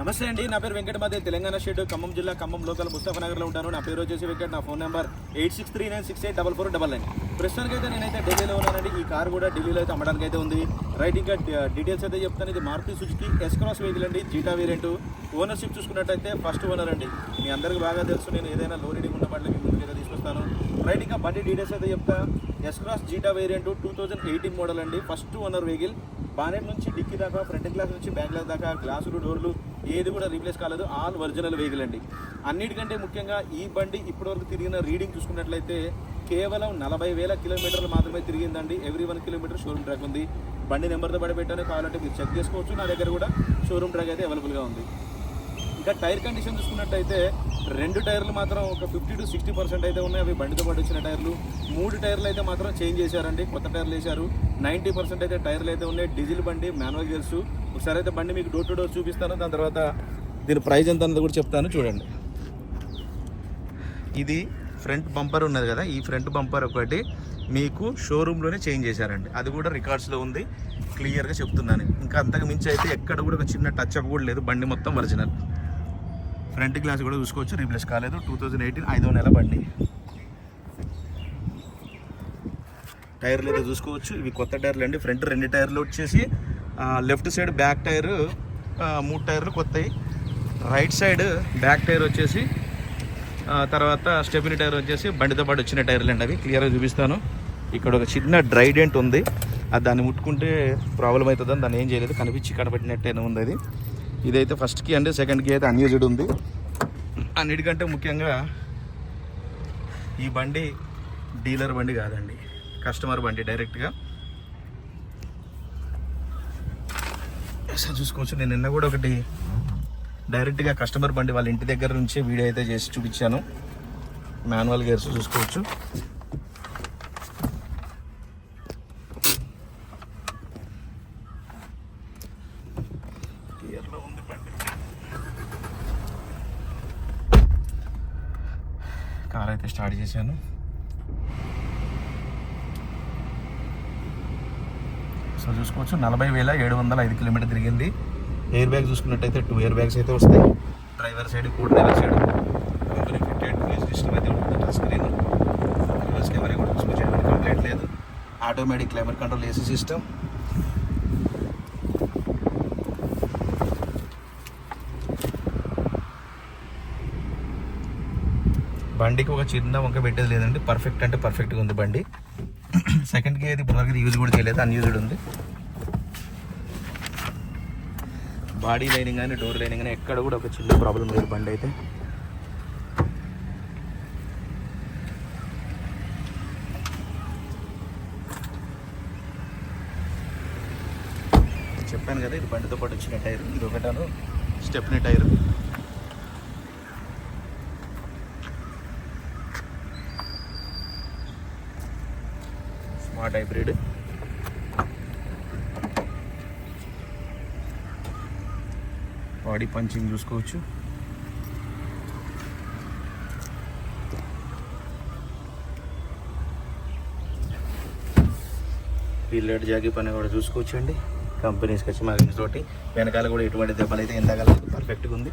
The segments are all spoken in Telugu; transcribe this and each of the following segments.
నమస్తే అండి నా పేరు వెంకటమాదే తెలంగాణ స్టేట్ ఖమ్మం జిల్లా ఖమ్మం లోకల్ ముస్తాఫనగర్లో ఉంటాను. నా పేరు వచ్చేసి వెంకట్ నా phone number eight six three nine six eight double four double nine. ప్రస్తుతానికి అయితే నేనైతే ఢిల్లీలో ఉన్నానండి. ఈ కార్ కూడా ఢిల్లీలో అయితే అమ్మడానికి అయితే ఉంది రైట్ ఇంకా డీటెయిల్స్ అయితే చెప్తాను. ఇది Maruti Suzuki S Cross vehicle అండి జీటా వేరియంట్ ఓనర్షిప్ చూసుకున్నట్టయితే ఫస్ట్ ఓనర్ అండి. మీ అందరికీ బాగా తెలుసు నేను ఏదైనా లో రీడింగ్ ఉన్న బండ్లు మీ అయితే తీసుకొస్తాను. రైట్ ఇంకా బండి డీటెయిల్స్ అయితే చెప్తా. S Cross Zeta variant two thousand eighteen model అండి. ఫస్ట్ ఓనర్ వెహికల్ బానెట్ నుంచి డిక్కీ దాకా ఫ్రంట్ గ్లాస్ నుంచి బ్యాక్ గ్లాస్ దాకా గ్లాసులు డోర్లు ఏది కూడా రీప్లేస్ కాలేదు. ఆల్ ఒరిజినల్ వెహికల్ అండి. అన్నిటికంటే ముఖ్యంగా ఈ బండి ఇప్పటివరకు తిరిగిన రీడింగ్ చూసుకున్నట్లయితే కేవలం నలభై వేల కిలోమీటర్లు మాత్రమే తిరిగిందండి. Every one kilometre showroom track ఉంది. బండి నెంబర్తో పడి పెట్టాను. కావాలంటే మీరు చెక్ చేసుకోవచ్చు. నా దగ్గర కూడా షోరూమ్ ట్రాక్ అయితే అవైలబుల్గా ఉంది. ఇంకా టైర్ కండిషన్ చూసుకున్నట్టయితే రెండు టైర్లు మాత్రం ఒక ఫిఫ్టీ టు సిక్స్టీ పర్సెంట్ అయితే ఉన్నాయి. అవి బండితో పాటు వచ్చిన టైర్లు. మూడు టైర్లు అయితే మాత్రం చేంజ్ చేశారండి. కొత్త టైర్లు వేశారు. నైంటీ పర్సెంట్ అయితే టైర్లు అయితే ఉన్నాయి. డీజిల్ బండి మాన్యువల్ గేర్స్. ఒకసారి అయితే బండి మీకు డోర్ టు డోర్ చూపిస్తాను. దాని తర్వాత దీని ప్రైస్ ఎంత అన్నది కూడా చెప్తాను. చూడండి. ఇది ఫ్రంట్ బంపర్ ఉన్నది కదా. ఈ ఫ్రంట్ బంపర్ ఒకటి మీకు షోరూంలోనే చేంజ్ చేశారండి. అది కూడా రికార్డ్స్లో ఉంది. క్లియర్గా చెప్తున్నాను. ఇంకా అంతకు మించి అయితే ఎక్కడ కూడా ఒక చిన్న టచ్ అప్ కూడా లేదు. బండి మొత్తం ఒరిజినల్ ఫ్రంట్ గ్లాస్ కూడా చూసుకోవచ్చు. రీప్లేస్ కాలేదు. టూ థౌజండ్ ఎయిటీన్ ఐదో నెల బండి. టైర్లు అయితే చూసుకోవచ్చు. ఇవి కొత్త టైర్లు అండి. ఫ్రంట్ రెండు టైర్లు వచ్చేసి లెఫ్ట్ సైడ్ బ్యాక్ టైర్ మూడు టైర్లు కొత్తవి రైట్ సైడ్ బ్యాక్ టైర్ వచ్చేసి తర్వాత స్టెపిని టైర్ వచ్చేసి బండితో పాటు వచ్చిన టైర్లు అండి అవి. క్లియర్గా చూపిస్తాను. ఇక్కడ ఒక చిన్న డ్రై డెంట్ ఉంది. అది దాన్ని ముట్టుకుంటే ప్రాబ్లం అవుతుందని దాన్ని ఏం చేయలేదు. కనిపించి కనబెట్టినట్టేనే ఉంది అది. ఇదైతే ఫస్ట్కి అండి సెకండ్కి అయితే అన్యూజ్డ్ ఉంది. అన్నిటికంటే ముఖ్యంగా ఈ బండి డీలర్ బండి కాదండి కస్టమర్ బండి డైరెక్ట్గా సార్ చూసుకోవచ్చు నేను నిన్న కూడా ఒకటి డైరెక్ట్గా కస్టమర్ బండి వాళ్ళ ఇంటి దగ్గర నుంచే వీడియో అయితే చేసి చూపించాను. మాన్యువల్ గేర్స్ చూసుకోవచ్చు గేర్లో ఉంది బండి కార్ అయితే స్టార్ట్ చేశాను. సో చూసుకోవచ్చు నలభై వేల ఏడు వందల ఐదు కిలోమీటర్ తిరిగింది. ఎయిర్ బ్యాగ్ చూసుకున్నట్టయితే టూ ఎయిర్ బ్యాగ్స్ అయితే వస్తాయి. Driver side co driver side company fitted system అయితే ఉంటుంది టచ్ స్క్రీన్ రివర్స్ కెమెరా కూడా చూసుకోవచ్చు ఎటువంటి కంప్లైంట్ లేదు. Automatic climate control AC system బండికి ఒక చిన్న వంక పెట్టేది లేదండి. పర్ఫెక్ట్ అంటే పర్ఫెక్ట్గా ఉంది బండి. సెకండ్ గేర్ ఇప్పటివరకు యూజ్ కూడా చేయలేదు. అన్యూజ్డ్ ఉంది. బాడీ లైనింగ్ కానీ డోర్ లైనింగ్ కానీ ఎక్కడ కూడా ఒక చిన్న ప్రాబ్లం లేదు బండి అయితే. చెప్పాను కదా ఇది బండితో పాటు వచ్చిన టైర్. ఇది ఒకటాను stepney tyre. Smart hybrid body punching చూసుకోవచ్చు. పిల్లడ్ జాగి పని కూడా చూసుకోవచ్చు అండి కంపెనీస్కి వచ్చి మ్యాగజైన్స్ తోటి వెనకాల కూడా ఎటువంటి దెబ్బలు అయితే ఎంతకాల పర్ఫెక్ట్గా ఉంది.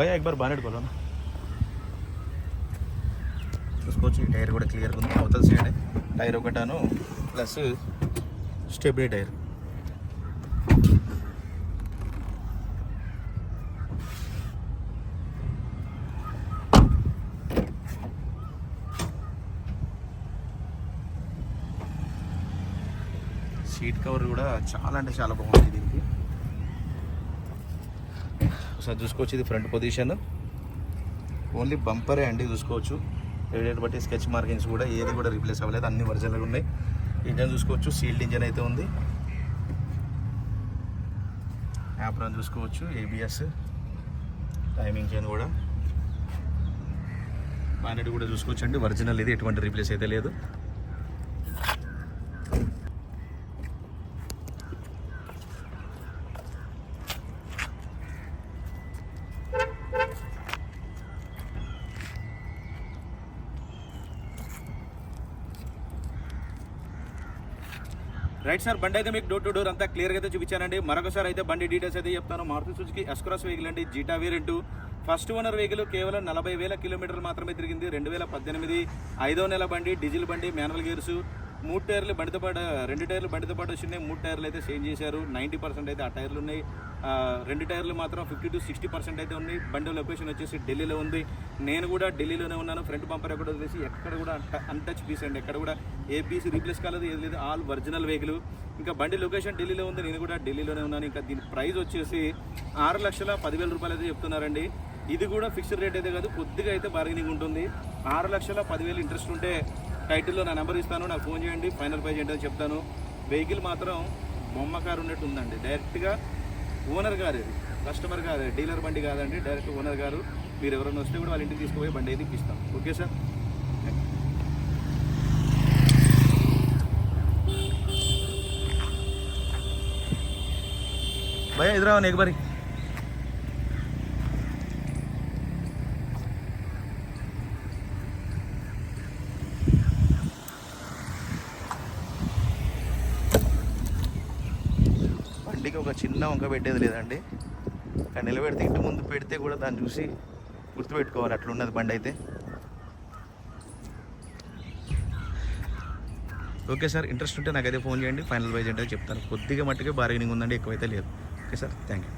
భయ ఎక్బార్ బానేడు బానెట్ కొలో చూసుకోవచ్చు ఈ టైర్ కూడా క్లియర్గా ఉంది. అవతల side tyre ఒకటాను plus stepney tyre. Seat cover కూడా చాలా అంటే చాలా బాగుంది దీనికి. ఒకసారి చూసుకోవచ్చు ఇది ఫ్రంట్ పొజిషన్. ఓన్లీ బంపరే అండి చూసుకోవచ్చు. రేడియేట్ బట్టి స్కెచ్ మార్కింగ్స్ కూడా ఏది కూడా రీప్లేస్ అవ్వలేదు. అన్ని ఒరిజినల్గా ఉన్నాయి. ఇంజన్ చూసుకోవచ్చు. సీల్డ్ ఇంజన్ అయితే ఉంది. యాప్రాన్ చూసుకోవచ్చు. ఏబిఎస్ టైమింగ్ చైన్ కూడా. బానెట్ కూడా చూసుకోవచ్చు అండి ఒరిజినల్ ఇది. ఎటువంటి రీప్లేస్ అయితే లేదు. రైట్ సార్ బండి అయితే మీకు డోర్ టు డోర్ అంతా క్లియర్గా అయితే చూపించానండి. మరొకసారి అయితే బండి డీటెయిల్స్ అయితే చెప్తాను. Maruti Suzuki S Cross vehicle అండి Zeta variant first owner vehicle కేవలం నలభై వేల కిలోమీటర్లు మాత్రమే తిరిగింది. రెండు వేల పద్దెనిమిది ఐదో నెల బండి డీజిల్ బండి మాన్యువల్ గేర్స్ మూడు టైర్లు బండితో పాటు రెండు టైర్లు బండితో పాటు వచ్చినాయి. మూడు టైర్లు అయితే చేంజ్ చేశారు. నైంటీ పర్సెంట్ అయితే ఆ టైర్లు ఉన్నాయి. రెండు టైర్లు మాత్రం ఫిఫ్టీ టు సిక్స్టీ పర్సెంట్ అయితే ఉంది బండి లొకేషన్ వచ్చేసి ఢిల్లీలో ఉంది. నేను కూడా ఢిల్లీలోనే ఉన్నాను. ఫ్రంట్ బంపర్ ఎక్కడ వచ్చేసి ఎక్కడ కూడా అన్టచ్ పీస్ అండి. ఎక్కడ కూడా ఏ పీస్ రీప్లేస్ కాలేదు ఏది లేదు. ఆల్ ఒరిజినల్ వెహికల్ ఇంకా బండి లొకేషన్ ఢిల్లీలో ఉంది. నేను కూడా ఢిల్లీలోనే ఉన్నాను. ఇంకా దీని ప్రైస్ వచ్చేసి ఆరు లక్షల పదివేల రూపాయలు అయితే చెప్తున్నారండి. ఇది కూడా ఫిక్స్డ్ రేట్ అయితే కాదు. కొద్దిగా అయితే బార్గెనింగ్ ఉంటుంది. ఆరు లక్షల పదివేలు ఇంట్రెస్ట్ ఉంటే టైటిల్లో నా నెంబర్ ఇస్తాను. నాకు ఫోన్ చేయండి. ఫైనల్ ప్రైజ్ ఏంటో చెప్తాను. వెహికల్ మాత్రం బొమ్మ కారు ఉన్నట్టు ఉందండి. డైరెక్ట్గా ఓనర్ గారు కస్టమర్ గారు డీలర్ బండి కాదండి డైరెక్ట్ ఓనర్ గారు. మీరు ఎవరైనా వస్తే కూడా వాళ్ళ ఇంటికి తీసుకుపోయి బండి అయితే ఇప్పిస్తాం. Okay sir? భయ ఎదురావా నీకు మరి? ఒక చిన్న వంక పెట్టేది లేదండి. కానీ నిలబెడితే ఇంటి ముందు పెడితే కూడా దాన్ని చూసి గుర్తుపెట్టుకోవాలి అట్లా ఉన్నది బండి అయితే. ఓకే సార్ ఇంట్రెస్ట్ ఉంటే నాకైతే ఫోన్ చేయండి ఫైనల్ వైజ్ అంటే చెప్తాను. కొద్దిగా మట్టుకే బార్గెనింగ్ ఉందండి ఎక్కువైతే లేదు. Okay sir thank you